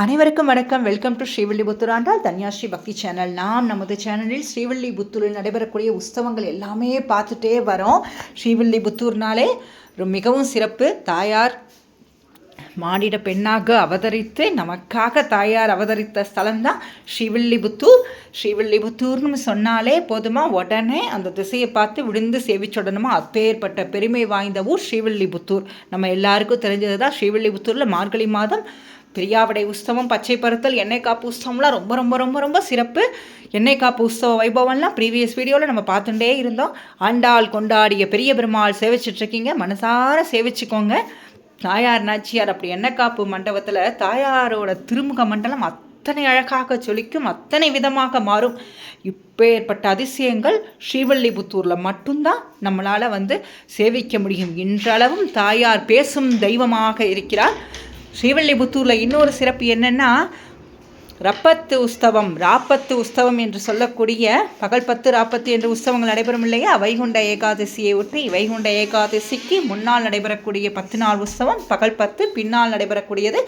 அனைவருக்கும் வணக்கம். Welcome to Srivilliputhur Andal Dhanyasri Bhakti channel. நாம் நமது சேனலில் ஸ்ரீவில்லிபுத்தூரில் நடைபெறக்கூடிய உற்சவங்கள் எல்லாமே பார்த்துட்டே வரோம். ஸ்ரீவில்லிபுத்தூர்னாலே ஒரு மிகவும் சிறப்பு. தாயார் மானிட பெண்ணாக அவதரித்து நமக்காக தாயார் அவதரித்த ஸ்தலம்தான் ஸ்ரீவில்லிபுத்தூர் ஸ்ரீவில்லிபுத்தூர்னு சொன்னாலே போதுமா? உடனே அந்த திசையை பார்த்து விழுந்து சேவிச்சுடணுமா? அப்பேற்பட்ட பெருமை வாய்ந்த ஊர் ஸ்ரீவில்லிபுத்தூர் நம்ம எல்லாருக்கும் தெரிஞ்சது தான் ஸ்ரீவில்லிபுத்தூரில் மார்கழி மாதம் பெரியாவடை உற்சவம் பச்சை பருத்தல் எண்ணெய் காப்பு உற்சவம்லாம் ரொம்ப ரொம்ப ரொம்ப ரொம்ப சிறப்பு. எண்ணெய் காப்பு உற்சவ வைபவம்லாம் ப்ரீவியஸ் வீடியோவில் நம்ம பார்த்துட்டே இருந்தோம். ஆண்டாள் கொண்டாடிய பெரிய பெருமாள் சேவிச்சிட்ருக்கீங்க. மனசார சேவிச்சுக்கோங்க. தாயார் நாச்சியார் அப்படி எண்ணெய் காப்பு மண்டபத்தில் தாயாரோட திருமுக மண்டலம் அத்தனை அழகாக சொலிக்கும் அத்தனை விதமாக மாறும். இப்பேற்பட்ட அதிசயங்கள் ஸ்ரீவல்லிபுத்தூரில் மட்டும்தான் நம்மளால் வந்து சேவிக்க முடியும். இன்றளவும் தாயார் பேசும் தெய்வமாக இருக்கிறார். ஸ்ரீவல்லிபுத்தூரில் இன்னொரு சிறப்பு என்னென்னா ரப்பத்து உஸ்தவம் ராப்பத்து உஸ்தவம் என்று சொல்லக்கூடிய பகல் பத்து ராப்பத்து என்று உற்சவங்கள் நடைபெறும் இல்லையா? வைகுண்ட ஏகாதசியை ஒட்டி வைகுண்ட ஏகாதசிக்கு முன்னால் நடைபெறக்கூடிய பத்து நாள் உற்சவம் பகல் பத்து பின்னால் நடைபெறக்கூடியது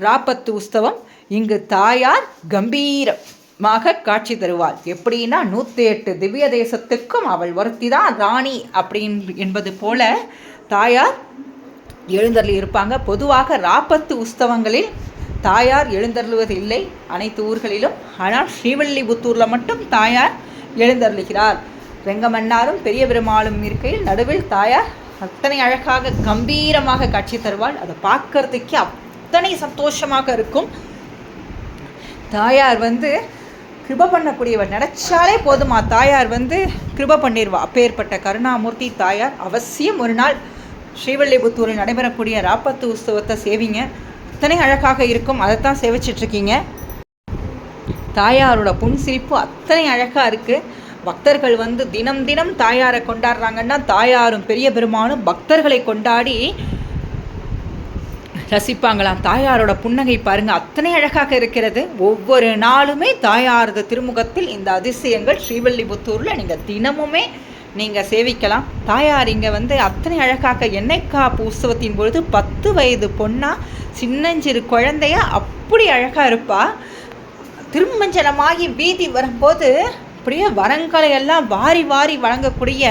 ராப்பத்து உஸ்தவம். இங்கு தாயார் கம்பீரமாக காட்சி தருவாள். எப்படின்னா நூற்றி எட்டு திவ்ய தேசத்துக்கும் அவள் ஒருத்தி தான் ராணி அப்படின் என்பது போல தாயார் எழுந்தருளி இருப்பாங்க. பொதுவாக ராப்பத்து உற்சவங்களில் தாயார் எழுந்தருளுவது இல்லை. அனைத்து ஊர்களிலும். ஆனால் ஸ்ரீவல்லிபுத்தூரில் மட்டும் தாயார் எழுந்தருளுகிறார். ரெங்கமன்னாரும் பெரிய பெருமாளும் இருக்கையில் நடுவில் தாயார் அத்தனை அழகாக கம்பீரமாக காட்சி தருவாள். அதை பார்க்கறதுக்கே அத்தனை சந்தோஷமாக இருக்கும். தாயார் வந்து கிருப பண்ணக்கூடியவர். நினச்சாலே போதுமா? தாயார் வந்து கிருப பண்ணிடுவா அப்பேற்பட்ட கருணாமூர்த்தி தாயார் அவசியம் ஒரு நாள் ஸ்ரீவல்லிபுத்தூரில் நடைபெறக்கூடிய ராப்பத்து உற்சவத்தை சேவிங்க. அத்தனை அழகாக இருக்கும் அதைத்தான் சேவிச்சிட்ருக்கீங்க. தாயாரோட புன்சிரிப்பு அத்தனை அழகாக இருக்குது பக்தர்கள் வந்து தினம் தினம் தாயாரை கொண்டாடுறாங்கன்னா தாயாரும் பெரிய பெருமானும் பக்தர்களை கொண்டாடி ரசிப்பாங்களாம். தாயாரோட புன்னகை பாருங்க அத்தனை அழகாக இருக்கிறது. ஒவ்வொரு நாளுமே தாயாரது திருமுகத்தில் இந்த அதிசயங்கள் ஸ்ரீவல்லிபுத்தூரில் நீங்கள் தினமுமே நீங்கள் சேவிக்கலாம். தாயார் இங்கே வந்து அத்தனை அழகாக எண்ணெய் காப்பு உற்சவத்தின் பொழுது பத்து வயது பொண்ணாக சின்னஞ்சிறு குழந்தைய அப்படி அழகாக இருப்பா. திருமஞ்சனமாகி வீதி வரும்போது அப்படியே வரங்களை எல்லாம் வாரி வாரி வழங்கக்கூடிய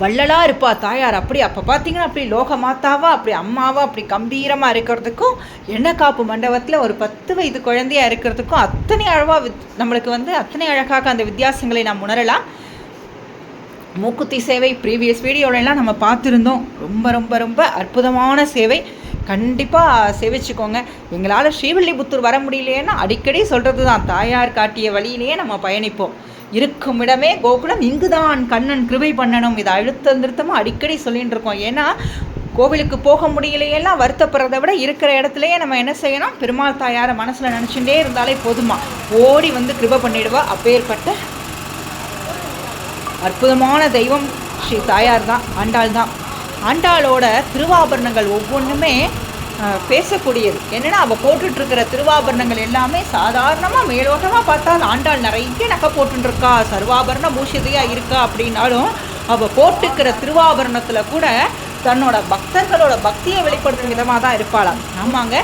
வள்ளலாக இருப்பா தாயார். அப்படி அப்போ பார்த்தீங்கன்னா அப்படி லோக மாத்தாவா அப்படி அம்மாவா அப்படி கம்பீரமாக இருக்கிறதுக்கும் எண்ணெய் காப்பு மண்டபத்தில் ஒரு பத்து வயது குழந்தையாக இருக்கிறதுக்கும் அத்தனை அழகாக நம்மளுக்கு வந்து அத்தனை அழகாக அந்த வித்தியாசங்களை நாம் உணரலாம். மூக்குத்தி சேவை ப்ரீவியஸ் வீடியோவிலலாம் நம்ம பார்த்துருந்தோம். ரொம்ப ரொம்ப ரொம்ப அற்புதமான சேவை. கண்டிப்பாக சேவிச்சுக்கோங்க. எங்களால் ஸ்ரீவில்லிபுத்தூர் வர முடியலையேன்னா அடிக்கடி சொல்கிறது தான் தாயார் காட்டிய வழியிலேயே நம்ம பயணிப்போம். இருக்கும் இடமே கோகுலம். இங்கு தான் கண்ணன் கிருபை பண்ணணும். இதை அழுத்தம் நிறுத்தமாக அடிக்கடி சொல்லிகிட்டு இருக்கோம். ஏன்னா கோவிலுக்கு போக முடியலையெல்லாம் வருத்தப்படுறத விட இருக்கிற இடத்துலையே நம்ம என்ன செய்யணும்? பெருமாள் தாயாரை மனசில் நினச்சிட்டே இருந்தாலே போதுமா? ஓடி வந்து கிருபை பண்ணிடுவா. அப்பேற்பட்ட அற்புதமான தெய்வம் ஸ்ரீ தாயார் தான் ஆண்டாள் தான் ஆண்டாளோட திருவாபரணங்கள் ஒவ்வொன்றுமே பேசக்கூடியது. என்னென்னா அவள் போட்டுட்ருக்கிற திருவாபரணங்கள் எல்லாமே சாதாரணமாக மேலோட்டமாக பார்த்தா ஆண்டாள் நிறைய நகை போட்டுருக்கா சர்வாபரண பூஷிதையாக இருக்கா அப்படின்னாலும் அவள் போட்டுக்கிற திருவாபரணத்தில் கூட தன்னோட பக்தர்களோட பக்தியை வெளிப்படுத்துகிற விதமாக தான் இருப்பாளாம். ஆமாங்க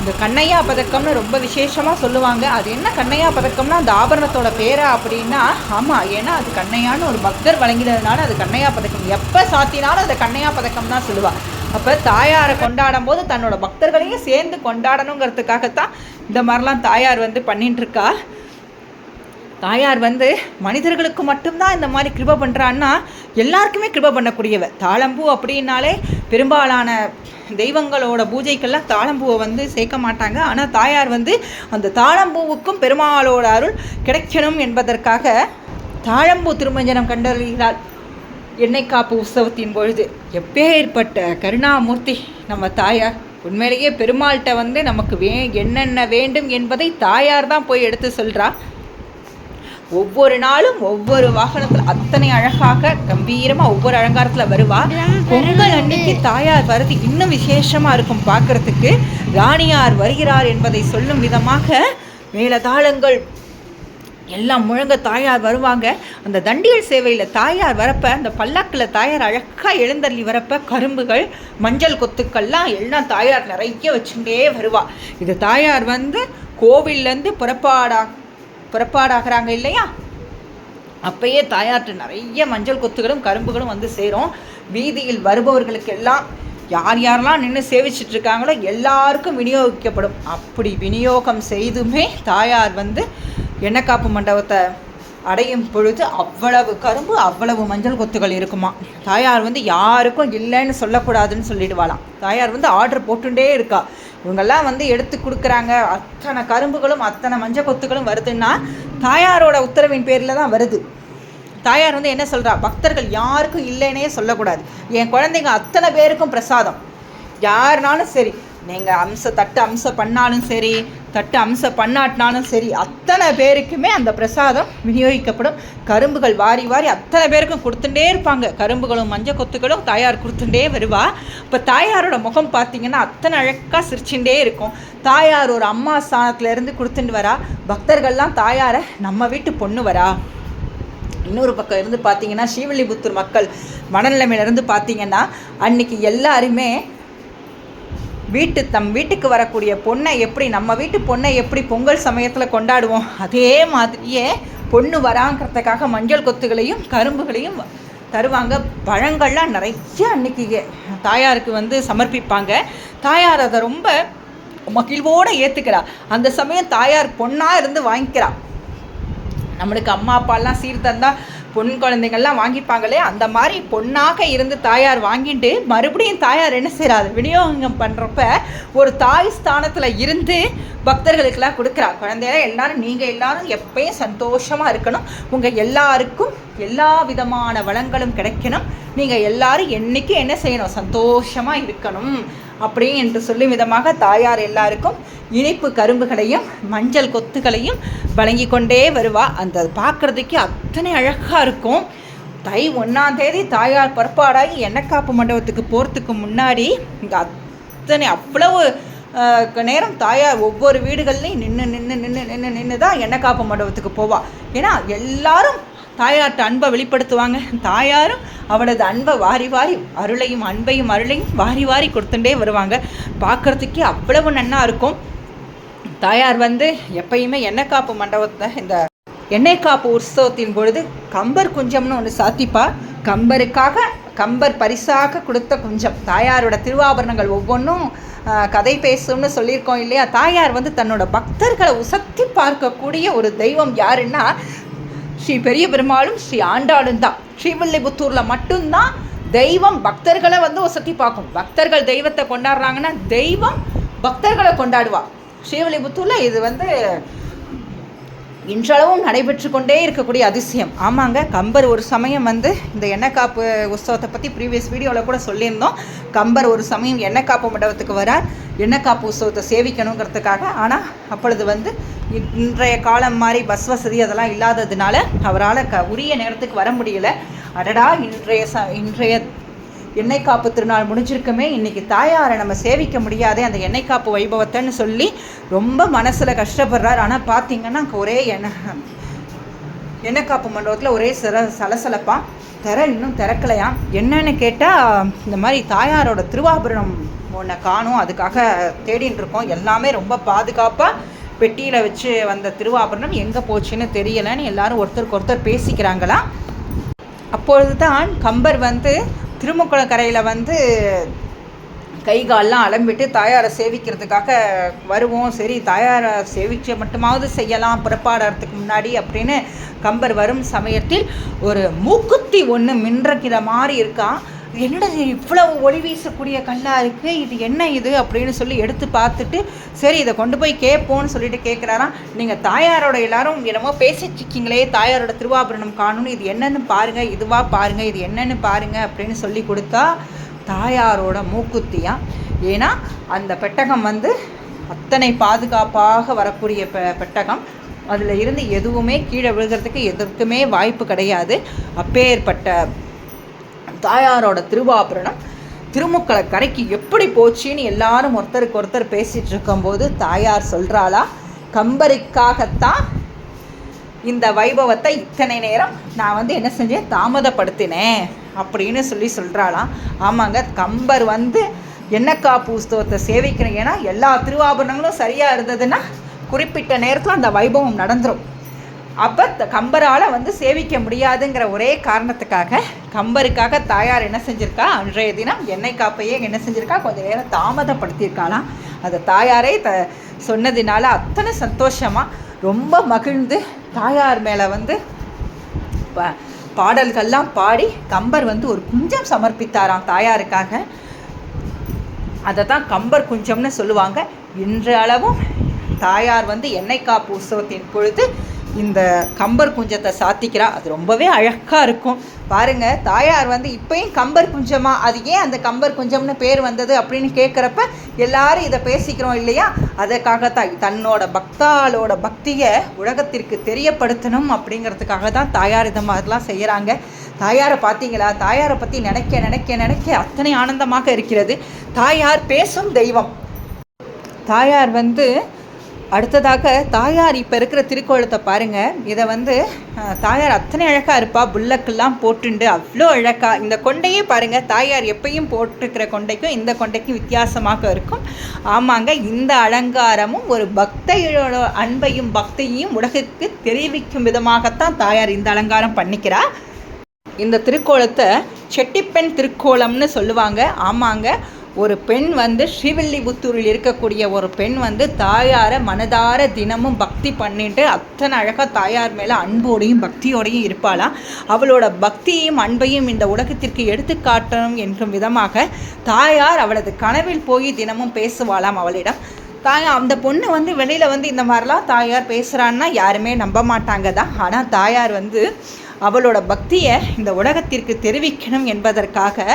இந்த கண்ணையா பதக்கம்னு ரொம்ப விசேஷமாக சொல்லுவாங்க. அது என்ன கண்ணையா பதக்கம்னா அந்த ஆபரணத்தோட பேரா அப்படின்னா ஆமாம் ஏன்னா அது கண்ணையான்னு ஒரு பக்தர் வழங்கினதுனால அது கண்ணையா பதக்கம். எப்போ சாத்தினாலும் அது கண்ணையா பதக்கம் தான் சொல்லுவாள் அப்போ தாயாரை கொண்டாடும் போது தன்னோட பக்தர்களையும் சேர்ந்து கொண்டாடணுங்கிறதுக்காகத்தான் இந்த மாதிரிலாம் தாயார் வந்து பண்ணிட்டுருக்கா தாயார் வந்து மனிதர்களுக்கு மட்டும்தான் இந்த மாதிரி கிருப பண்ணுறான்னா எல்லாருக்குமே கிருப பண்ணக்கூடியவ. தாளம்பூ அப்படின்னாலே பெரும்பாலான தெய்வங்களோட பூஜைக்கெல்லாம் தாளம்பூவை வந்து சேர்க்க மாட்டாங்க. ஆனால் தாயார் வந்து அந்த தாளம்பூவுக்கும் பெருமாளோட அருள் கிடைக்கணும் என்பதற்காக தாழம்பூ திருமஞ்சனம் கண்டறிகிறாள். எண்ணெய் காப்பு உற்சவத்தின் பொழுது எப்பேற்பட்ட கருணாமூர்த்தி நம்ம தாயார். உண்மையிலேயே பெருமாள்கிட்ட வந்து நமக்கு வே என்னென்ன வேண்டும் என்பதை தாயார் தான் போய் எடுத்து சொல்கிறா ஒவ்வொரு நாளும் ஒவ்வொரு வாகனத்தில் அத்தனை அழகாக கம்பீரமாக ஒவ்வொரு அலங்காரத்தில் வருவா. பொங்கல் அன்னைக்கு தாயார் வருது. இன்னும் விசேஷமாக இருக்கும் பார்க்குறதுக்கு ராணியார் வருகிறார் என்பதை சொல்லும் விதமாக மேலதாளங்கள் எல்லாம் முழங்க தாயார் வருவாங்க. அந்த தண்டியல் சேவையில் தாயார் வரப்ப அந்த பல்லாக்கில் தாயார் அழகாக எழுந்தள்ளி வரப்ப கரும்புகள் மஞ்சள் கொத்துக்கள்லாம் எல்லாம் தாயார் நிறைய வச்சுட்டே வருவா. இது தாயார் வந்து கோவில்லேருந்து புறப்பாடா புறப்பாடாகிறாங்க இல்லையா? அப்பயே தாயார்கிட்ட நிறைய மஞ்சள் கொத்துகளும் கரும்புகளும் வந்து சேரும். வீதியில் வருபவர்களுக்கு எல்லாம் யார் யாரெல்லாம் நின்று சேவிச்சிட்டு இருக்காங்களோ எல்லாருக்கும் விநியோகிக்கப்படும். அப்படி விநியோகம் செய்துமே தாயார் வந்து எண்ணெய்க்காப்பு மண்டபத்தை அடையும் பொழுது அவ்வளவு கரும்பு அவ்வளவு மஞ்சள் கொத்துகள் இருக்குமா? தாயார் வந்து யாருக்கும் இல்லைன்னு சொல்லக்கூடாதுன்னு சொல்லிடுவாளாம். தாயார் வந்து ஆர்டர் போட்டுட்டே இருக்கா. இவங்கெல்லாம் வந்து எடுத்து கொடுக்குறாங்க. அத்தனை கரும்புகளும் அத்தனை மஞ்சள் கொத்துகளும் வருதுன்னா தாயாரோட உத்தரவின் பேரில் தான் வருது. தாயார் வந்து என்ன சொல்கிறா பக்தர்கள் யாருக்கும் இல்லைன்னே சொல்லக்கூடாது. என் குழந்தைங்க அத்தனை பேருக்கும் பிரசாதம். யாருனாலும் சரி நீங்கள் அம்ச தட்டு அம்சம் பண்ணாலும் சரி தட்டு அம்சம் பண்ணாட்டினாலும் சரி அத்தனை பேருக்குமே அந்த பிரசாதம் விநியோகிக்கப்படும். கரும்புகள் வாரி வாரி அத்தனை பேருக்கும் கொடுத்துட்டே இருப்பாங்க. கரும்புகளும் மஞ்சள் கொத்துகளும் தாயார் கொடுத்துட்டே வருவா. இப்போ தாயாரோட முகம் பார்த்தீங்கன்னா அத்தனை அழகாக சிரிச்சுட்டே இருக்கும். தாயார் ஒரு அம்மா ஸ்தானத்துலேருந்து கொடுத்துட்டு வரா. பக்தர்கள்லாம் தாயாரை நம்ம வீட்டு பொண்ணு வரா. இன்னொரு பக்கம் இருந்து பார்த்தீங்கன்னா ஸ்ரீவில்லிபுத்தூர் மக்கள் மனநிலைமையிலேருந்து பார்த்தீங்கன்னா அன்னைக்கு எல்லாருமே வீட்டு தம் வீட்டுக்கு வரக்கூடிய பொண்ணை எப்படி நம்ம வீட்டு பொண்ணை எப்படி பொங்கல் சமயத்தில் கொண்டாடுவோம்? அதே மாதிரியே பொண்ணு வராங்கிறதுக்காக மஞ்சள் கொத்துகளையும் கரும்புகளையும் தருவாங்க. பழங்கள்லாம் நிறைய அன்னைக்கு தாயாருக்கு வந்து சமர்ப்பிப்பாங்க. தாயார் அதை ரொம்ப மகிழ்வோடு ஏற்றுக்கிறா அந்த சமயம் தாயார் பொண்ணாக இருந்து வாங்கிக்கிறா. நம்மளுக்கு அம்மா அப்பாலாம் சீர்தந்தால் பொன் குழந்தைங்கள்லாம் வாங்கிப்பாங்களே அந்த மாதிரி பொண்ணாக இருந்து தாயார் வாங்கிட்டு மறுபடியும் தாயார் என்ன செய்கிறாரு விநியோகம் பண்ணுறப்ப ஒரு தாய் ஸ்தானத்தில் இருந்து பக்தர்களுக்கெல்லாம் கொடுக்குறா குழந்தைய எல்லாரும் நீங்கள் எல்லாரும் எப்பயும் சந்தோஷமாக இருக்கணும். உங்கள் எல்லாருக்கும் எல்லா விதமான வளங்களும் கிடைக்கணும். நீங்கள் எல்லாரும் என்றைக்கும் என்ன செய்யணும்? சந்தோஷமாக இருக்கணும். அப்படி என்று சொல்லும் விதமாக தாயார் எல்லாருக்கும் இனிப்பு கரும்புகளையும் மஞ்சள் கொத்துகளையும் வழங்கி கொண்டே வருவாள் அந்த பார்க்குறதுக்கு அத்தனை அழகாக இருக்கும். தை ஒன்றாம் தேதி தாயார் புறப்பாடாகி எண்ணக்காப்பு மண்டபத்துக்கு போகிறதுக்கு முன்னாடி இங்கே அத்தனை அவ்வளவு நேரம் தாயார் ஒவ்வொரு வீடுகள்லையும் நின்று நின்று நின்று நின்று நின்று தான் எண்ணக்காப்பு மண்டபத்துக்கு போவாள் ஏன்னா எல்லாரும் தாயார்கிட்ட அன்பை வெளிப்படுத்துவாங்க. தாயாரும் அவனது அன்பை வாரி வாரி அருளையும் அன்பையும் அருளையும் வாரி வாரி கொடுத்துட்டே வருவாங்க. பார்க்குறதுக்கே அவ்வளவு நன்னா இருக்கும். தாயார் வந்து எப்பயுமே எண்ணெய் காப்பு மண்டபத்தை இந்த எண்ணெய் காப்பு உற்சவத்தின் பொழுது கம்பர் குஞ்சம்னு ஒன்று சாத்திப்பா. கம்பருக்காக கம்பர் பரிசாக கொடுத்த குஞ்சம். தாயாரோட திருவாபரணங்கள் ஒவ்வொன்றும் கதை பேசும்னு சொல்லியிருக்கோம் இல்லையா? தாயார் வந்து தன்னோட பக்தர்களை உசத்தி பார்க்கக்கூடிய ஒரு தெய்வம் யாருன்னா ஸ்ரீ பெரிய பெருமாளும் ஸ்ரீ ஆண்டாளும் தான். ஸ்ரீவில்லிபுத்தூரில் மட்டும்தான் தெய்வம் பக்தர்களை வந்து சுற்றி பார்க்கும். பக்தர்கள் தெய்வத்தை கொண்டாடுறாங்கன்னா தெய்வம் பக்தர்களை கொண்டாடுவா. ஸ்ரீவில்லிபுத்தூரில் இது வந்து இன்றளவும் நடைபெற்று கொண்டே இருக்கக்கூடிய அதிசயம். ஆமாங்க கம்பர் ஒரு சமயம் வந்து இந்த எண்ணெய் காப்பு உற்சவத்தை பற்றி ப்ரீவியஸ் வீடியோவில் கூட சொல்லியிருந்தோம். கம்பர் ஒரு சமயம் எண்ணெய் காப்பு மண்டபத்துக்கு வரார். எண்ணெய் காப்பு உற்சவத்தை சேவிக்கணுங்கிறதுக்காக. ஆனால் அப்பொழுது வந்து இன்றைய காலம் மாதிரி பஸ் வசதி அதெல்லாம் இல்லாததுனால அவரால் க உரிய நேரத்துக்கு வர முடியல. அடடா இன்றைய ச இன்றைய எண்ணெய் காப்பு திருநாள் முடிஞ்சிருக்குமே இன்றைக்கி தாயாரை நம்ம சேவிக்க முடியாதே அந்த எண்ணெய் காப்பு வைபவத்தைன்னு சொல்லி ரொம்ப மனசில் கஷ்டப்படுறார். ஆனால் பார்த்தீங்கன்னா ஒரே எண்ணெய் எண்ணெய் காப்பு மண்டபத்தில் ஒரே சிற சலசலப்பாக திற இன்னும் திறக்கலையாம் என்னன்னு கேட்டால் இந்த மாதிரி தாயாரோட திருவாபரணம் ஒன்றை காணும் அதுக்காக தேடின்னு இருக்கோம். எல்லாமே ரொம்ப பாதுகாப்பாக பெட்டியில் வச்சு வந்த திருவாபரணம் எங்கே போச்சுன்னு தெரியலைன்னு எல்லாரும் ஒருத்தருக்கு ஒருத்தர் பேசிக்கிறாங்களாம் அப்பொழுது தான் கம்பர் வந்து திருமுக்குளக்கரையில் வந்து கை கால்லாம் அலம்பிட்டு தாயாரை சேவிக்கிறதுக்காக வருவோம். சரி தாயாரை சேவிக்க மட்டுமாவது செய்யலாம் புறப்பாடுறதுக்கு முன்னாடி அப்படின்னு கம்பர் வரும் சமயத்தில் ஒரு மூக்குத்தி ஒன்று மின்றக்கிற மாதிரி இருக்கான் என்னடா இவ்வளவு ஒளி வீசக்கூடிய கல்லாக இருக்குது இது என்ன இது அப்படின்னு சொல்லி எடுத்து பார்த்துட்டு சரி இதை கொண்டு போய் கேட்போன்னு சொல்லிட்டு கேட்குறாராம் நீங்கள் தாயாரோட எல்லாரும் என்னமோ பேசிட்டு தாயாரோட திருவாபரணம் காணும்னு இது என்னென்னு பாருங்கள் இதுவாக பாருங்கள் இது என்னென்னு பாருங்கள் அப்படின்னு சொல்லி கொடுத்தா தாயாரோட மூக்குத்தியா? ஏன்னா அந்த பெட்டகம் வந்து அத்தனை பாதுகாப்பாக வரக்கூடிய பெ பெட்டகம். அதில் இருந்து எதுவுமே கீழே விழுகிறதுக்கு எதற்குமே வாய்ப்பு கிடையாது. அப்பேற்பட்ட தாயாரோட திருவாபரணம் திருமுக்களை கரைக்கு எப்படி போச்சுன்னு எல்லாரும் ஒருத்தருக்கு ஒருத்தர் பேசிகிட்டு இருக்கும்போது தாயார் சொல்கிறாளா கம்பருக்காகத்தான் இந்த வைபவத்தை இத்தனை நேரம் நான் வந்து என்ன செஞ்சேன் தாமதப்படுத்தினேன் அப்படின்னு சொல்லி சொல்கிறாளாம் ஆமாங்க கம்பர் வந்து என்னக்கா பூஸ்தவத்தை சேவிக்கிறேன் ஏன்னா எல்லா திருவாபரணங்களும் சரியாக இருந்ததுன்னா குறிப்பிட்ட நேரத்தில் அந்த வைபவம் நடந்துடும் அப்போ கம்பரால் வந்து சேவிக்க முடியாதுங்கிற ஒரே காரணத்துக்காக கம்பருக்காக தாயார் என்ன செஞ்சுருக்கா? அன்றைய தினம் எண்ணெய் காப்பையே என்ன செஞ்சுருக்கா? கொஞ்சம் நேரம் தாமதப்படுத்தியிருக்காளாம். அதை தாயாரே த சொன்னதினால அத்தனை சந்தோஷமாக ரொம்ப மகிழ்ந்து தாயார் மேலே வந்து ப பாடல்கள்லாம் பாடி கம்பர் வந்து ஒரு குஞ்சம் சமர்ப்பித்தாராம் தாயாருக்காக. அதை தான் கம்பர் குஞ்சம்னு சொல்லுவாங்க. இன்றளவும் தாயார் வந்து எண்ணெய் காப்பு உற்சவத்தின் பொழுது இந்த கம்பர் குஞ்சத்தை சாத்திக்கிறா. அது ரொம்பவே அழகாக இருக்கும். பாருங்க தாயார் வந்து இப்பயும் கம்பர் குஞ்சமா? அது ஏன் அந்த கம்பர் குஞ்சம்னு பேர் வந்தது அப்படின்னு கேட்குறப்ப எல்லாரும் இதை பேசிக்கிறோம் இல்லையா? அதற்காகத்தான் தன்னோட பக்தாளோட பக்தியை உலகத்திற்கு தெரியப்படுத்தணும் அப்படிங்கிறதுக்காக தான் தாயார் இந்த மாதிரிலாம் செய்கிறாங்க தாயாரை பார்த்தீங்களா? தாயாரை பற்றி நினைக்க நினைக்க நினைக்க அத்தனை ஆனந்தமாக இருக்கிறது. தாயார் பேசும் தெய்வம். தாயார் வந்து அடுத்ததாக தாயார் இப்போ இருக்கிற திருக்கோலத்தை பாருங்கள் இதை வந்து தாயார் அத்தனை அழகாக இருப்பா. புல்லக்கெல்லாம் போட்டுண்டு அவ்வளோ அழகாக இந்த கொண்டையே பாருங்கள் தாயார் எப்பயும் போட்டிருக்கிற கொண்டைக்கும் இந்த கொண்டைக்கும் வித்தியாசமாக இருக்கும். ஆமாங்க இந்த அலங்காரமும் ஒரு பக்தையோட அன்பையும் பக்தியையும் உலகிற்கு தெரிவிக்கும் விதமாகத்தான் தாயார் இந்த அலங்காரம் பண்ணிக்கிறா. இந்த திருக்கோலத்தை செட்டிப்பெண் திருக்கோலம்னு சொல்லுவாங்க. ஆமாங்க. ஒரு பெண் வந்து ஸ்ரீவில்லிபுத்தூரில் இருக்கக்கூடிய ஒரு பெண் வந்து தாயாரை மனதார தினமும் பக்தி பண்ணிட்டு அத்தனை அழகாக தாயார் மேலே அன்போடையும் பக்தியோடையும் இருப்பாளாம் அவளோட பக்தியையும் அன்பையும் இந்த உலகத்திற்கு எடுத்துக்காட்டணும் என்றும் விதமாக தாயார் அவளது கனவில் போய் தினமும் பேசுவாளாம் அவளிடம். தாய் அந்த பொண்ணு வந்து வெளியில் வந்து இந்த மாதிரிலாம் தாயார் பேசுகிறான்னா யாருமே நம்ப மாட்டாங்க தான். ஆனால் தாயார் வந்து அவளோட பக்தியை இந்த உலகத்திற்கு தெரிவிக்கணும் என்பதற்காக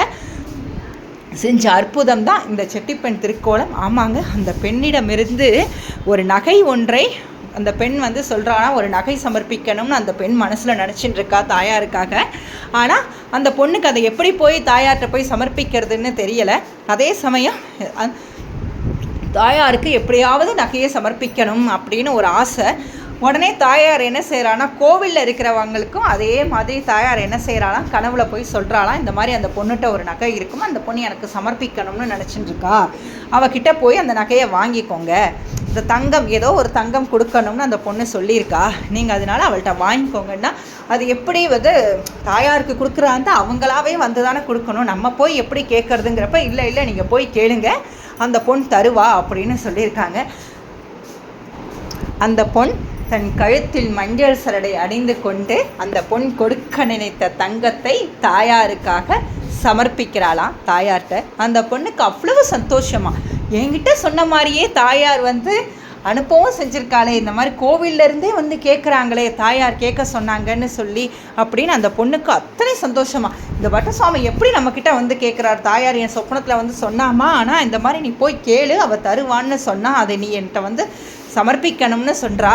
செஞ்ச அற்புதம் தான் இந்த செட்டிப்பெண் திருக்கோலம். ஆமாங்க அந்த பெண்ணிடமிருந்து ஒரு நகை ஒன்றை அந்த பெண் வந்து சொல்கிறானா ஒரு நகை சமர்ப்பிக்கணும்னு அந்த பெண் மனசில் நினச்சிட்டு இருக்கா தாயாருக்காக. ஆனால் அந்த பொண்ணுக்கு அதை எப்படி போய் தாயார்கிட்ட போய் சமர்ப்பிக்கிறதுன்னு தெரியலை. அதே சமயம் தாயாருக்கு எப்படியாவது நகையை சமர்ப்பிக்கணும் அப்படின்னு ஒரு ஆசை. உடனே தாயார் என்ன செய்கிறான்னா கோவிலில் இருக்கிறவங்களுக்கும் அதே மாதிரி தாயார் என்ன செய்கிறாளாம் கனவுல போய் சொல்கிறாளாம் இந்த மாதிரி அந்த பொண்ணுகிட்ட ஒரு நகை இருக்கும் அந்த பொண்ணு எனக்கு சமர்ப்பிக்கணும்னு நினச்சிட்டு இருக்கா அவகிட்ட போய் அந்த நகையை வாங்கிக்கோங்க. இந்த தங்கம் ஏதோ ஒரு தங்கம் கொடுக்கணும்னு அந்த பொண்ணு சொல்லியிருக்கா. நீங்கள் அதனால அவள்கிட்ட வாங்கிக்கோங்கன்னா அது எப்படி வந்து தாயாருக்கு கொடுக்குறாந்த அவங்களாவே வந்து தானே கொடுக்கணும். நம்ம போய் எப்படி கேட்குறதுங்கிறப்ப இல்லை இல்லை நீங்கள் போய் கேளுங்க. அந்த பொண் தருவா அப்படின்னு சொல்லியிருக்காங்க. அந்த பொன் தன் கழுத்தில் மஞ்சள் சரடை அணிந்து கொண்டு அந்த பொன் கொடுக்க நினைத்த தங்கத்தை தாயாருக்காக சமர்ப்பிக்கிறாளாம். தாயார்கிட்ட அந்த பொண்ணுக்கு அவ்வளவு சந்தோஷமா? என்கிட்ட சொன்ன மாதிரியே தாயார் வந்து அனுப்பவும் செஞ்சுருக்காளே. இந்த மாதிரி கோவில்ல இருந்தே வந்து கேட்குறாங்களே தாயார் கேட்க சொன்னாங்கன்னு சொல்லி அப்படின்னு அந்த பொண்ணுக்கு அத்தனை சந்தோஷமா? இந்த பட்டசுவாமி எப்படி நம்மக்கிட்ட வந்து கேட்குறார் தாயார் என் சொப்னத்தில் வந்து சொன்னாமா? ஆனால் இந்த மாதிரி நீ போய் கேளு அவள் தருவான்னு சொன்னால் அதை நீ என்கிட்ட வந்து சமர்ப்பிக்கணும்னு சொல்கிறா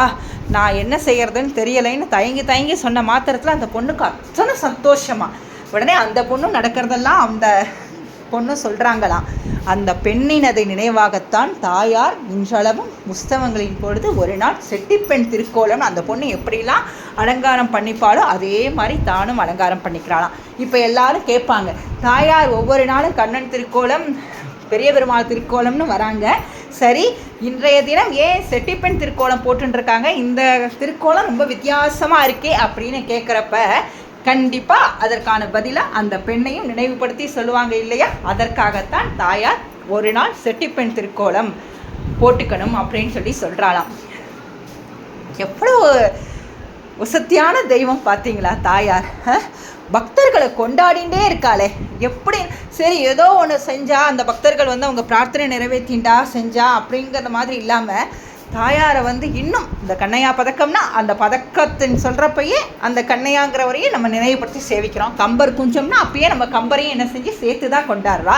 நான் என்ன செய்கிறதுன்னு தெரியலைன்னு தயங்கி தயங்கி சொன்ன மாத்திரத்தில் அந்த பொண்ணுக்கு அத்தனை சந்தோஷமாக உடனே அந்த பொண்ணும் நடக்கிறதெல்லாம் அந்த பொண்ணு சொல்கிறாங்களாம் அந்த பெண்ணினதை நினைவாகத்தான் தாயார் இன்றளவும் உற்சவங்களின் பொழுது ஒரு நாள் செட்டிப்பெண் திருக்கோலம் அந்த பொண்ணு எப்படிலாம் அலங்காரம் பண்ணிப்பாளோ அதே மாதிரி தானும் அலங்காரம் பண்ணிக்கிறாளாம். இப்போ எல்லாரும் கேட்பாங்க தாயார் ஒவ்வொரு நாளும் கண்ணன் திருக்கோலம் பெரிய பெருமாள் திருக்கோலம்னு வராங்க. சரி இன்றைய தினம் ஏன் செட்டிப்பெண் திருக்கோலம் போட்டுருக்காங்க இந்த திருக்கோலம் ரொம்ப வித்தியாசமாக இருக்கே அப்படின்னு கேட்குறப்ப கண்டிப்பாக அதற்கான பதிலாக அந்த பெண்ணையும் நினைவுபடுத்தி சொல்லுவாங்க இல்லையா? அதற்காகத்தான் தாயார் ஒரு நாள் செட்டிப்பெண் திருக்கோலம் போட்டுக்கணும் அப்படின்னு சொல்லி சொல்கிறாளாம் எவ்வளோ வசத்தியான தெய்வம் பார்த்தீங்களா தாயார் பக்தர்களை கொண்டாடிண்டே இருக்காளே. எப்படி? சரி ஏதோ ஒன்று செஞ்சா அந்த பக்தர்கள் வந்து அவங்க பிரார்த்தனை நிறைவேற்றிண்டா செஞ்சா அப்படிங்கிற மாதிரி இல்லாமல் தாயாரை வந்து இன்னும் இந்த கண்ணையா பதக்கம்னா அந்த பதக்கத்தின் சொல்கிறப்பயே அந்த கண்ணையாங்கிறவரையும் நம்ம நினைவுபடுத்தி சேவிக்கிறோம். கம்பர் குஞ்சம்னா அப்பயே நம்ம கம்பரையும் என்ன செஞ்சு சேர்த்து தான் கொண்டாடுறா.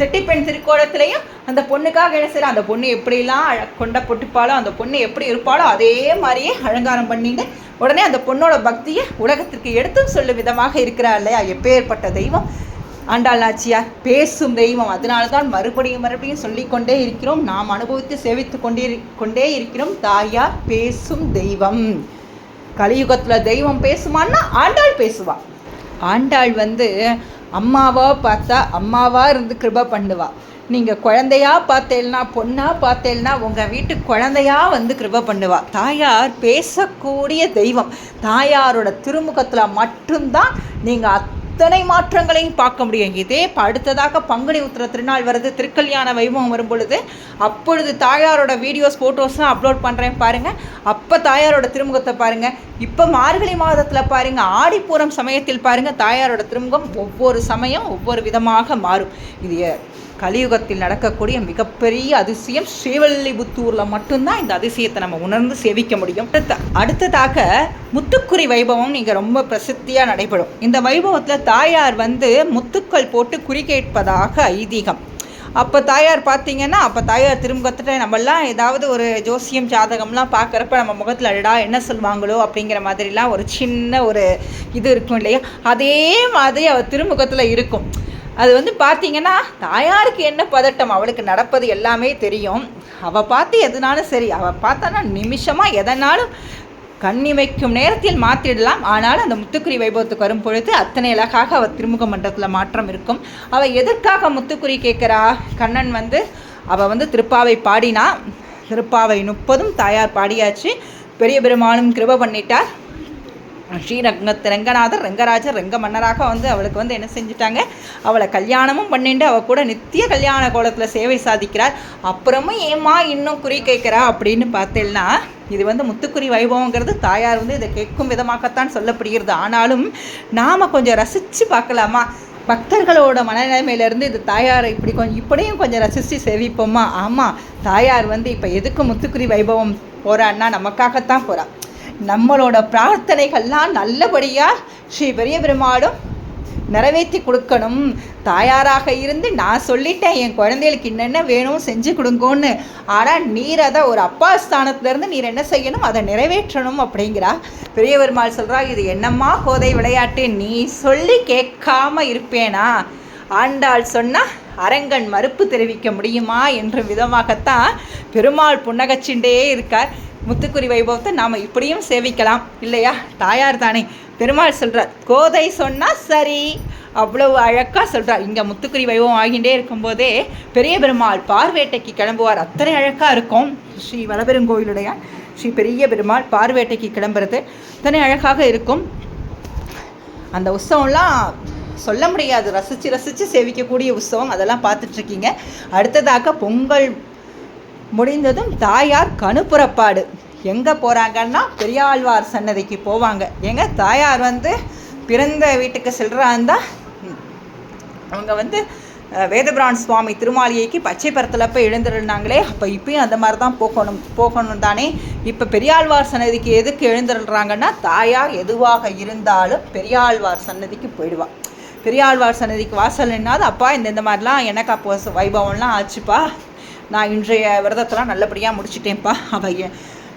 செட்டிப்பெண் திருக்கோணத்துலேயும் அந்த பொண்ணுக்காக என்ன செய்யறா அந்த பொண்ணு எப்படிலாம் கொண்ட பொட்டுப்பாலோ அந்த பொண்ணு எப்படி இருப்பாளோ அதே மாதிரியே அலங்காரம் பண்ணிட்டு உடனே அந்த பொண்ணோட பக்தியை உலகத்திற்கு எடுத்தும் சொல்லும் விதமாக இருக்கிறா இல்லையா? எப்பேற்பட்ட தெய்வம். ஆண்டாள் நாச்சியார் பேசும் தெய்வம். அதனால தான் மறுபடியும் மறுபடியும் சொல்லிக்கொண்டே இருக்கிறோம். நாம் அனுபவித்து சேவித்து கொண்டே கொண்டே இருக்கிறோம். தாயார் பேசும் தெய்வம். கலியுகத்தில் தெய்வம் பேசுமான்னா ஆண்டாள் பேசுவாள் ஆண்டாள் வந்து அம்மாவாக பார்த்தா அம்மாவாக இருந்து கிருப பண்ணுவாள் நீங்கள் குழந்தையா பார்த்தேன்னா பொண்ணாக பார்த்தேன்னா உங்கள் வீட்டு குழந்தையா வந்து கிருப பண்ணுவா. தாயார் பேசக்கூடிய தெய்வம். தாயாரோட திருமுகத்தில் மட்டும்தான் நீங்கள் அத்தனை மாற்றங்களையும் பார்க்க முடியும். இதே அடுத்ததாக பங்குனி உத்திர திருநாள் வருது திருக்கல்யாண வைபவம் வரும் பொழுது அப்பொழுது தாயாரோட வீடியோஸ் ஃபோட்டோஸ்லாம் அப்லோட் பண்ணுறேன் பாருங்கள் அப்போ தாயாரோட திருமுகத்தை பாருங்கள் இப்போ மார்கழி மாதத்தில் பாருங்கள் ஆடிப்பூரம் சமயத்தில் பாருங்கள் தாயாரோட திருமுகம் ஒவ்வொரு சமயம் ஒவ்வொரு விதமாக மாறும். இது கலியுகத்தில் நடக்கக்கூடிய மிகப்பெரிய அதிசயம் ஸ்ரீவல்லிபுத்தூரில் மட்டும்தான் இந்த அதிசயத்தை நம்ம உணர்ந்து சேவிக்க முடியும். அடுத்த அடுத்ததாக முத்துக்குறி வைபவம் நீங்கள் ரொம்ப பிரசித்தியாக நடைபெறும். இந்த வைபவத்தில் தாயார் வந்து முத்துக்கள் போட்டு குறி கேட்பதாக ஐதீகம். அப்போ தாயார் பார்த்தீங்கன்னா அப்போ தாயார் திருமுகத்திட்ட நம்மளாம் ஏதாவது ஒரு ஜோசியம் ஜாதகம்லாம் பார்க்குறப்ப நம்ம முகத்தில் அடடா என்ன சொல்லுவாங்களோ அப்படிங்கிற மாதிரிலாம் ஒரு சின்ன ஒரு இது இருக்கும் இல்லையா? அதே மாதிரி அவர் திருமுகத்தில் இருக்கும். அது வந்து பார்த்தீங்கன்னா தாயாருக்கு என்ன பதட்டம் அவளுக்கு நடப்பது எல்லாமே தெரியும். அவள் பார்த்து எதுனாலும் சரி அவள் பார்த்தானா நிமிஷமாக எதனாலும் கண்ணிமைக்கும் நேரத்தில் மாற்றிடலாம் ஆனால் அந்த முத்துக்குறி வைபவத்துக்கு வரும் பொழுது அத்தனை அழகாக அவள் திருமுக மண்டலத்தில் மாற்றம் இருக்கும். அவள் எதற்காக முத்துக்குறி கேட்குறா? கண்ணன் வந்து அவள் வந்து திருப்பாவை பாடினா திருப்பாவை முப்பதும் தாயார் பாடியாச்சு. பெரிய பெருமானும் கிருப பண்ணிட்டார். ஸ்ரீரங்கத்து ரங்கநாதர் ரங்கராஜர் ரங்க மன்னராக வந்து அவளுக்கு வந்து என்ன செஞ்சுட்டாங்க? அவளை கல்யாணமும் பண்ணிட்டு அவள் கூட நித்திய கல்யாண கோலத்தில் சேவை சாதிக்கிறார். அப்புறமும் ஏமா இன்னும் குறி கேட்குறா அப்படின்னு பார்த்தேன்னா இது வந்து முத்துக்குறி வைபவங்கிறது தாயார் வந்து இதை கேட்கும் விதமாகத்தான் சொல்லப்படுகிறது. ஆனாலும் நாம் கொஞ்சம் ரசித்து பார்க்கலாமா? பக்தர்களோட மனநிலைமையிலேருந்து இது தாயாரை இப்படி கொஞ்சம் இப்படியும் கொஞ்சம் ரசித்து சேவிப்போமா? ஆமாம் தாயார் வந்து இப்போ எதுக்கு முத்துக்குறி வைபவம் போகிறான்னா நமக்காகத்தான் போகிறாள் நம்மளோட பிரார்த்தனைகள்லாம் நல்லபடியாக ஸ்ரீ பெரிய பெருமாளும் நிறைவேற்றி கொடுக்கணும். தாயாராக இருந்து நான் சொல்லிட்டேன் என் குழந்தைகளுக்கு என்னென்ன வேணும் செஞ்சு கொடுங்கோன்னு. ஆனால் நீர் அதை ஒரு அப்பா ஸ்தானத்துலேருந்து நீர் என்ன செய்யணும்? அதை நிறைவேற்றணும் அப்படிங்கிறா. பெரிய பெருமாள் சொல்கிறா இது என்னம்மா கோதை விளையாட்டு? நீ சொல்லி கேட்காம இருப்பேனா? ஆண்டாள் சொன்னால் அரங்கன் மறுப்பு தெரிவிக்க முடியுமா? என்ற விதமாகத்தான் பெருமாள் புன்னகச்சிண்டே இருக்கார். முத்துக்குறி வைபவத்தை நாம் இப்படியும் சேவிக்கலாம். இல்லையா? தாயார் தானே. பெருமாள் சொல்கிறார் கோதை சொன்னால் சரி. அவ்வளவு அழகாக சொல்கிறார் இங்கே முத்துக்குறி வைபவம் ஆகின்றே இருக்கும்போதே பெரிய பெருமாள் பார்வேட்டைக்கு கிளம்புவார். அத்தனை அழகாக இருக்கும். ஸ்ரீ வளபெருங்கோயிலுடைய ஸ்ரீ பெரிய பெருமாள் பார்வேட்டைக்கு கிளம்புறது அத்தனை அழகாக இருக்கும். அந்த உற்சவம்லாம் சொல்ல முடியாது. ரசித்து ரசித்து சேவிக்கக்கூடிய உற்சவம். அதெல்லாம் பார்த்துட்ருக்கீங்க. அடுத்ததாக பொங்கல் முடிந்ததும் தாயார் கணுப்புறப்பாடு. எங்கே போகிறாங்கன்னா பெரியாழ்வார் சன்னதிக்கு போவாங்க. எங்க தாயார் வந்து பிறந்த வீட்டுக்கு செல்கிறாந்தா அவங்க வந்து வேதபிரான் சுவாமி திருமாளிகைக்கு பச்சை பரத்தில் போய் எழுந்துருந்தாங்களே. அப்போ இப்பயும் அந்த மாதிரி தான் போகணும் போகணும் தானே. இப்போ பெரியாழ்வார் சன்னதிக்கு எதுக்கு எழுந்துடுறாங்கன்னா தாயார் எதுவாக இருந்தாலும் பெரியாழ்வார் சன்னதிக்கு போயிடுவாள் பெரியாழ்வார் சன்னதிக்கு வாசல் நின்னாது அப்பா இந்த இந்த மாதிரிலாம் எனக்கு அப்போ வைபவம்லாம் ஆச்சுப்பா. நான் இன்றைய விரதத்தெல்லாம் நல்லபடியாக முடிச்சிட்டேன்ப்பா. அவள்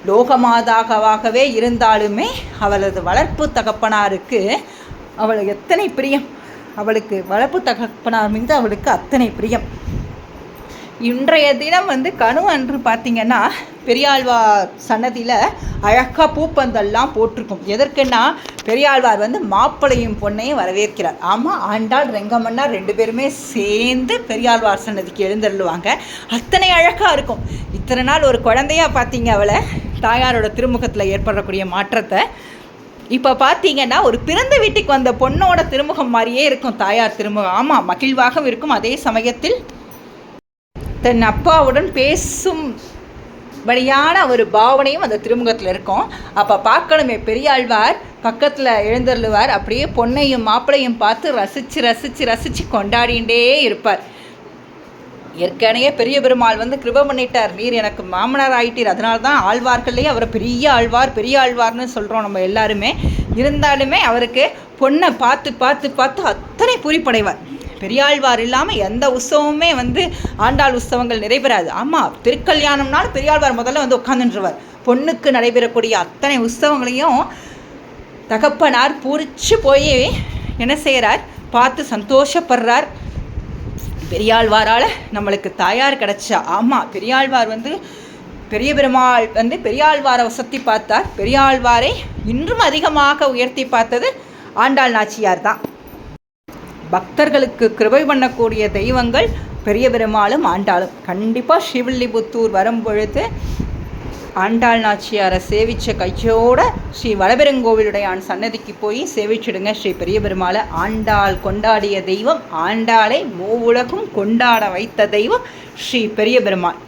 லோகமாதாகவாகவே இருந்தாலுமே அவளது வளர்ப்பு தகப்பனாருக்கு அவளை எத்தனை பிரியம்? அவளுக்கு வளர்ப்பு தகப்பனார் மீது அவளுக்கு அத்தனை பிரியம். இன்றைய தினம் வந்து கனு அன்று பார்த்திங்கன்னா பெரியாழ்வார் சன்னதியில் அழகாக பூப்பந்தல்லாம் போட்டிருக்கும். எதற்குன்னா பெரியாழ்வார் வந்து மாப்பிளையும் பொண்ணையும் வரவேற்கிறார். ஆமாம் ஆண்டாள் ரெங்கமன்னா ரெண்டு பேருமே சேர்ந்து பெரியாழ்வார் சன்னதிக்கு எழுந்தருளுவாங்க. அத்தனை அழகாக இருக்கும். இத்தனை நாள் ஒரு குழந்தையாக பார்த்தீங்க அவளை. தாயாரோட திருமுகத்தில் ஏற்படக்கூடிய மாற்றத்தை இப்போ பார்த்தீங்கன்னா ஒரு பிறந்த வீட்டுக்கு வந்த பொண்ணோட திருமுகம் மாதிரியே இருக்கும் தாயார் திருமுகம். ஆமாம் மகிழ்வாகவும் இருக்கும். அதே சமயத்தில் தன் அப்பாவுடன் பேசும் படியான ஒரு பாவனையும் அந்த திருமுகத்தில் இருக்கும். அப்போ பார்க்கணுமே பெரியாழ்வார் பக்கத்தில் எழுந்தருளுவார். அப்படியே பொண்ணையும் மாப்பிளையும் பார்த்து ரசித்து ரசித்து ரசித்து கொண்டாடிண்டே இருப்பார். ஏற்கனவே பெரிய பெருமாள் வந்து கிருப பண்ணிட்டார். நீர் எனக்கு மாமனார் ஆயிட்டீர். அதனால தான் ஆழ்வார்கள்லேயே அவரை பெரிய ஆழ்வார் பெரிய ஆழ்வார்னு சொல்கிறோம் நம்ம எல்லாருமே. இருந்தாலுமே அவருக்கு பொண்ணை பார்த்து பார்த்து பார்த்து அத்தனை புரிப்படைவார். பெரியாழ்வார் இல்லாமல் எந்த உற்சவமுமே வந்து ஆண்டாள் உற்சவங்கள் நிறைவேறாது ஆமாம் திருக்கல்யாணம்னாலும் பெரியாழ்வார் முதல்ல வந்து உட்காந்துருவார் பொண்ணுக்கு நடைபெறக்கூடிய அத்தனை உற்சவங்களையும் தகப்பனார் பூரிச்சு போய் என்ன செய்கிறார் பார்த்து சந்தோஷப்படுறார். பெரியாழ்வாரால் நம்மளுக்கு தாயார் கிடச்சா ஆமாம் பெரியாழ்வார் வந்து பெரிய பெருமாள் வந்து பெரியாழ்வாரை வசத்தி பார்த்தார். பெரியாழ்வாரை இன்றும் அதிகமாக உயர்த்தி பார்த்தது ஆண்டாள் நாச்சியார் தான். பக்தர்களுக்கு கிருபை பண்ணக்கூடிய தெய்வங்கள் பெரிய பெருமாளும் ஆண்டாளும். கண்டிப்பாக ஸ்ரீவில்லிபுத்தூர் வரும் பொழுது ஆண்டாள் நாச்சியாரை சேவித்த கையோட ஸ்ரீ வடபெருங்கோவிலுடையான் சன்னதிக்கு போய் சேவிச்சிடுங்க. ஸ்ரீ பெரிய பெருமாளை ஆண்டாள் கொண்டாடிய தெய்வம் ஆண்டாளை மூவுலகும் கொண்டாட வைத்த தெய்வம் ஸ்ரீ பெரிய பெருமாள்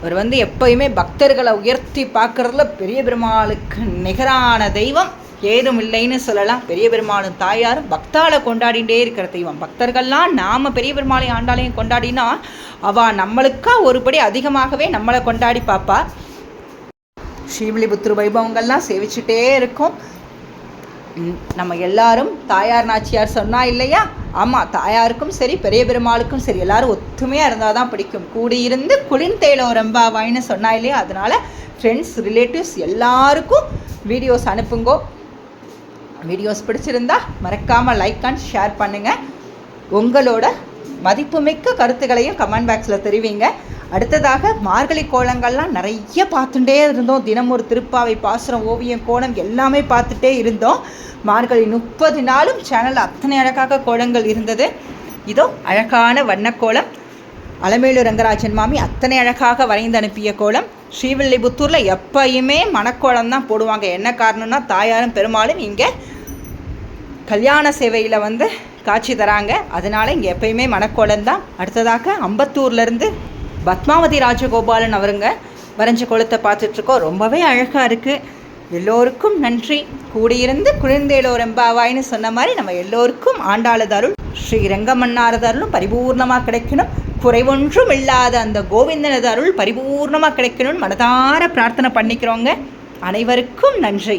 அவர் வந்து எப்பயுமே பக்தர்களை உயர்த்தி பார்க்குறதுல பெரிய பெருமாளுக்கு நிகரான தெய்வம். ஏதும் இல்லைன்னு சொல்லலாம். பெரிய பெருமாளும் தாயாரும் பக்தால கொண்டாடிட்டே இருக்கிற தெய்வம். பக்தர்கள்லாம் நாம் பெரிய பெருமாளையும் ஆண்டாளையும் கொண்டாடினா அவள் நம்மளுக்கா ஒருபடி அதிகமாகவே நம்மளை கொண்டாடி பார்ப்பா ஸ்ரீவில்லிபுத்தூர் வைபவங்கள்லாம் சேவிச்சுட்டே இருக்கும். நம்ம எல்லாரும் தாயார் நாச்சியார் சொன்னா இல்லையா? ஆமாம் தாயாருக்கும் சரி பெரிய பெருமாளுக்கும் சரி எல்லாரும் ஒத்துமையாக இருந்தால் தான் பிடிக்கும். கூடியிருந்து குளிர்ந்தேலோ ரெம்பாவாயின்னு சொன்னா இல்லையா? அதனால ஃப்ரெண்ட்ஸ் ரிலேட்டிவ்ஸ் எல்லாருக்கும் வீடியோஸ் அனுப்புங்கோ. வீடியோஸ் பிடிச்சிருந்தா மறக்காமல் லைக் அண்ட் ஷேர் பண்ணுங்கள் உங்களோட மதிப்புமிக்க கருத்துக்களையும் கமெண்ட் பாக்ஸில் தெரிவிங்க. அடுத்ததாக மார்கழி கோலங்கள்லாம் நிறைய பார்த்துட்டே இருந்தோம். தினம் ஒரு திருப்பாவை பாசுரம் ஓவியம் கோலம் எல்லாமே பார்த்துட்டே இருந்தோம். மார்கழி முப்பது நாளும் சேனல் அத்தனை அழகாக கோலங்கள் இருந்தது. இதோ அழகான வண்ணக்கோலம். அலமேலு ரங்கராஜன் மாமி அத்தனை அழகாக வரைந்து அனுப்பிய கோலம். ஸ்ரீவில்லிபுத்தூரில் எப்பயுமே மணக்கோலம் தான் போடுவாங்க. என்ன காரணம்னா தாயாரும் பெருமாளும் இங்கே கல்யாண சேவையில் வந்து காட்சி தராங்க. அதனால் இங்கே எப்பயுமே மணக்கோலம் தான். அடுத்ததாக அம்பத்தூர்லேருந்து பத்மாவதி ராஜகோபாலன் அவருங்க வரைஞ்ச கோலத்தை பார்த்துட்ருக்கோம். ரொம்பவே அழகாக இருக்குது எல்லோருக்கும் நன்றி. கூடியிருந்து குளிர்ந்தேலோர் எம்பாவாயின்னு சொன்ன மாதிரி நம்ம எல்லோருக்கும் ஆண்டாளது அருள் ஸ்ரீ ரங்கமன்னாரதருளும் பரிபூர்ணமாக கிடைக்கணும். குறைவொன்றும் இல்லாத அந்த கோவிந்தனது அருள் பரிபூர்ணமாக கிடைக்கணும்னு மனதார பிரார்த்தனை பண்ணிக்கிறோங்க. அனைவருக்கும் நன்றி.